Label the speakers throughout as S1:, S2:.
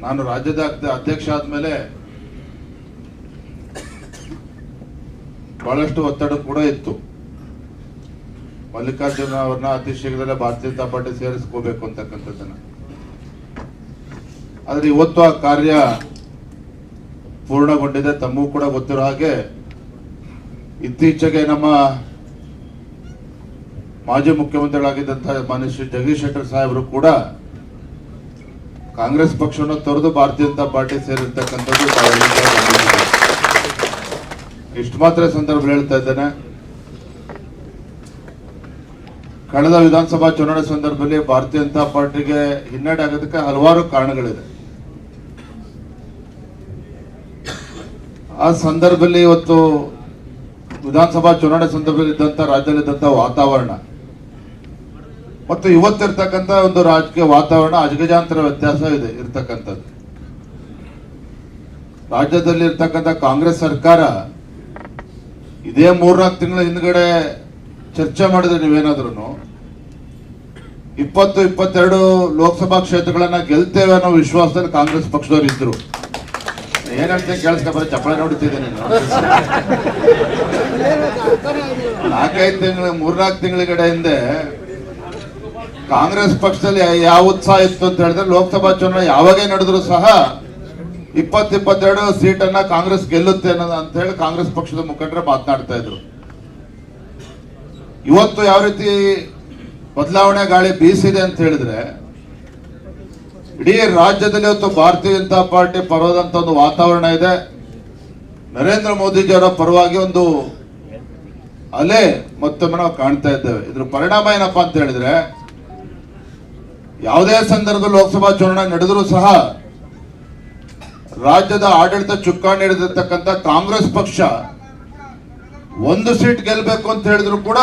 S1: ನಾನು ರಾಜ್ಯದ ಅಧ್ಯ- ಅಧ್ಯಕ್ಷ ಆದ್ಮೇಲೆ ಬಹಳಷ್ಟು ಒತ್ತಡ ಕೂಡ ಇತ್ತು. ಮಲ್ಲಿಕಾರ್ಜುನ ಅವ್ರನ್ನ ಅತಿ ಶೀಘ್ರದಲ್ಲೇ ಭಾರತೀಯ ಜನತಾ ಪಾರ್ಟಿ ಸೇರಿಸ್ಕೋಬೇಕು ಅಂತಕ್ಕಂಥದ್ದನ್ನ. ಆದ್ರೆ ಇವತ್ತು ಆ ಕಾರ್ಯ ಪೂರ್ಣಗೊಂಡಿದೆ, ತಮ್ಮೂ ಕೂಡ ಗೊತ್ತಿರೋ ಹಾಗೆ. ಇತ್ತೀಚೆಗೆ ನಮ್ಮ ಮಾಜಿ ಮುಖ್ಯಮಂತ್ರಿಗಳಾಗಿದ್ದಂತಹ ಮಾನ್ಯ ಶ್ರೀ ಜಗದೀಶ್ ಶೆಟ್ಟರ್ ಸಾಹೇಬರು ಕೂಡ ಕಾಂಗ್ರೆಸ್ ಪಕ್ಷವನ್ನು ತೊರೆದು ಭಾರತೀಯ ಜನತಾ ಪಾರ್ಟಿ ಸೇರಿರ್ತಕ್ಕಂಥದ್ದು. ಇಷ್ಟು ಮಾತ್ರ ಸಂದರ್ಭ ಹೇಳ್ತಾ ಇದ್ದೇನೆ ಕಳೆದ ವಿಧಾನಸಭಾ ಚುನಾವಣೆ ಸಂದರ್ಭದಲ್ಲಿ ಭಾರತೀಯ ಜನತಾ ಪಾರ್ಟಿಗೆ ಹಿನ್ನಡೆ ಆಗೋದಕ್ಕೆ ಹಲವಾರು ಕಾರಣಗಳಿದೆ ಆ ಸಂದರ್ಭದಲ್ಲಿ ಇವತ್ತು ವಿಧಾನಸಭಾ ಚುನಾವಣೆ ಸಂದರ್ಭದಲ್ಲಿ ಇದ್ದಂತ ರಾಜ್ಯದಲ್ಲಿದ್ದಂತ ವಾತಾವರಣ ಮತ್ತು ಇವತ್ತಿರ್ತಕ್ಕಂಥ ಒಂದು ರಾಜಕೀಯ ವಾತಾವರಣ ಅಜಗಜಾಂತರ ವ್ಯತ್ಯಾಸ ಇದೆ, ಇರ್ತಕ್ಕಂಥದ್ದು. ರಾಜ್ಯದಲ್ಲಿ ಇರ್ತಕ್ಕಂಥ ಕಾಂಗ್ರೆಸ್ ಸರ್ಕಾರ ಇದೇ ಮೂರ್ನಾಲ್ಕು ತಿಂಗಳ ಹಿಂದ್ಗಡೆ ಚರ್ಚೆ ಮಾಡಿದ್ರೆ ನೀವೇನಾದ್ರೂ ಇಪ್ಪತ್ತು, ಇಪ್ಪತ್ತೆರಡು ಲೋಕಸಭಾ ಕ್ಷೇತ್ರಗಳನ್ನ ಗೆಲ್ತೇವೆ ಅನ್ನೋ ವಿಶ್ವಾಸದಲ್ಲಿ ಕಾಂಗ್ರೆಸ್ ಪಕ್ಷದವ್ರು ಇದ್ರು. ಏನಂತ ಕೇಳಿಸ್ಕೊಂಡ್ರೆ ಚಪ್ಪಳೆ ನಾನು. ನಾಲ್ಕೈದು ತಿಂಗಳ, ಮೂರ್ನಾಲ್ಕು ತಿಂಗಳ ಹಿಂದೆ ಕಾಂಗ್ರೆಸ್ ಪಕ್ಷದಲ್ಲಿ ಯಾವ ಉತ್ಸಾಹ ಇತ್ತು ಅಂತ ಹೇಳಿದ್ರೆ ಲೋಕಸಭಾ ಚುನಾವಣೆ ಯಾವಾಗೇ ನಡೆದ್ರು ಸಹ ಇಪ್ಪತ್ ಇಪ್ಪತ್ತೆರಡು ಸೀಟನ್ನ ಕಾಂಗ್ರೆಸ್ ಗೆಲ್ಲುತ್ತೆ ಅನ್ನೋದು ಅಂತ ಹೇಳಿ ಕಾಂಗ್ರೆಸ್ ಪಕ್ಷದ ಮುಖಂಡರು ಮಾತನಾಡ್ತಾ ಇದ್ರು. ಇವತ್ತು ಯಾವ ರೀತಿ ಬದಲಾವಣೆ ಗಾಳಿ ಬೀಸಿದೆ ಅಂತ ಹೇಳಿದ್ರೆ, ಇಡೀ ರಾಜ್ಯದಲ್ಲಿ ಇವತ್ತು ಭಾರತೀಯ ಜನತಾ ಪಾರ್ಟಿ ಪರವಾದಂತ ಒಂದು ವಾತಾವರಣ ಇದೆ. ನರೇಂದ್ರ ಮೋದಿಜಿಯವರ ಪರವಾಗಿ ಒಂದು ಅಲೆ ಮತ್ತೊಮ್ಮೆ ನಾವು ಕಾಣ್ತಾ ಇದ್ದೇವೆ. ಇದ್ರ ಪರಿಣಾಮ ಏನಪ್ಪಾ ಅಂತ ಹೇಳಿದ್ರೆ ಯಾವುದೇ ಸಂದರ್ಭದಲ್ಲಿ ಲೋಕಸಭಾ ಚುನಾವಣೆ ನಡೆದರೂ ಸಹ ರಾಜ್ಯದ ಆಡಳಿತ ಚುಕ್ಕಾಣಿ ಹಿಡಿದಿರ್ತಕ್ಕಂಥ ಕಾಂಗ್ರೆಸ್ ಪಕ್ಷ ಒಂದು ಸೀಟ್ ಗೆಲ್ಲಬೇಕು ಅಂತ ಹೇಳಿದ್ರು ಕೂಡ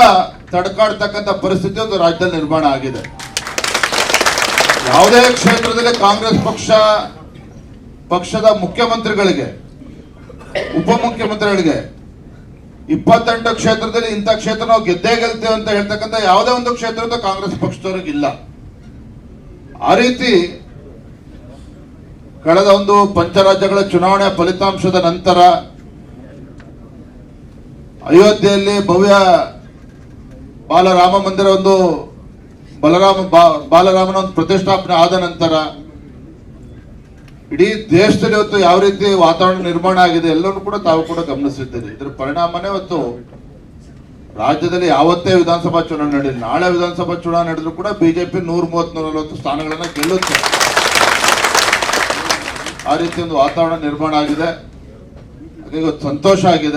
S1: ತಡ್ಕಾಡ್ತಕ್ಕಂಥ ಪರಿಸ್ಥಿತಿ ಒಂದು ರಾಜ್ಯದಲ್ಲಿ ನಿರ್ಮಾಣ ಆಗಿದೆ. ಯಾವುದೇ ಕ್ಷೇತ್ರದಲ್ಲಿ ಕಾಂಗ್ರೆಸ್ ಪಕ್ಷ, ಪಕ್ಷದ ಮುಖ್ಯಮಂತ್ರಿಗಳಿಗೆ, ಉಪಮುಖ್ಯಮಂತ್ರಿಗಳಿಗೆ ಇಪ್ಪತ್ತೆಂಟು ಕ್ಷೇತ್ರದಲ್ಲಿ ಇಂಥ ಕ್ಷೇತ್ರ ನಾವು ಗೆದ್ದೇ ಗೆಲ್ತೇವೆ ಅಂತ ಹೇಳ್ತಕ್ಕಂಥ ಯಾವುದೇ ಒಂದು ಕ್ಷೇತ್ರದ ಕಾಂಗ್ರೆಸ್ ಪಕ್ಷದವ್ರಿಗೆ ಇಲ್ಲ. ಆ ರೀತಿ ಕಳೆದ ಒಂದು ಪಂಚರಾಜ್ಯಗಳ ಚುನಾವಣೆ ಫಲಿತಾಂಶದ ನಂತರ ಅಯೋಧ್ಯೆಯಲ್ಲಿ ಭವ್ಯ ಬಾಲರಾಮ ಮಂದಿರ ಒಂದು ಬಲರಾಮ ಬಾಲರಾಮನ ಒಂದು ಪ್ರತಿಷ್ಠಾಪನೆ ಆದ ನಂತರ ಇಡೀ ದೇಶದಲ್ಲಿ ಇವತ್ತು ಯಾವ ರೀತಿ ವಾತಾವರಣ ನಿರ್ಮಾಣ ಆಗಿದೆ ಎಲ್ಲರೂ ಕೂಡ ತಾವು ಕೂಡ ಗಮನಿಸಿದ್ದೀರಿ. ಇದರ ಪರಿಣಾಮನೇ ಇವತ್ತು ರಾಜ್ಯದಲ್ಲಿ ಯಾವತ್ತೇ ವಿಧಾನಸಭಾ ಚುನಾವಣೆ ನಡೆಯಲಿ ನಾಳೆ ವಿಧಾನಸಭಾ ಚುನಾವಣೆ ನಡೆದ್ರು ಕೂಡ ಬಿಜೆಪಿ ನೂರ ಮೂವತ್ತ್ ನೂರ ನಲವತ್ತು ಸ್ಥಾನಗಳನ್ನ ಗೆಲ್ಲುತ್ತೆ. ಆ ರೀತಿ ಒಂದು ವಾತಾವರಣ ನಿರ್ಮಾಣ ಆಗಿದೆ. ಸಂತೋಷ ಆಗಿದೆ.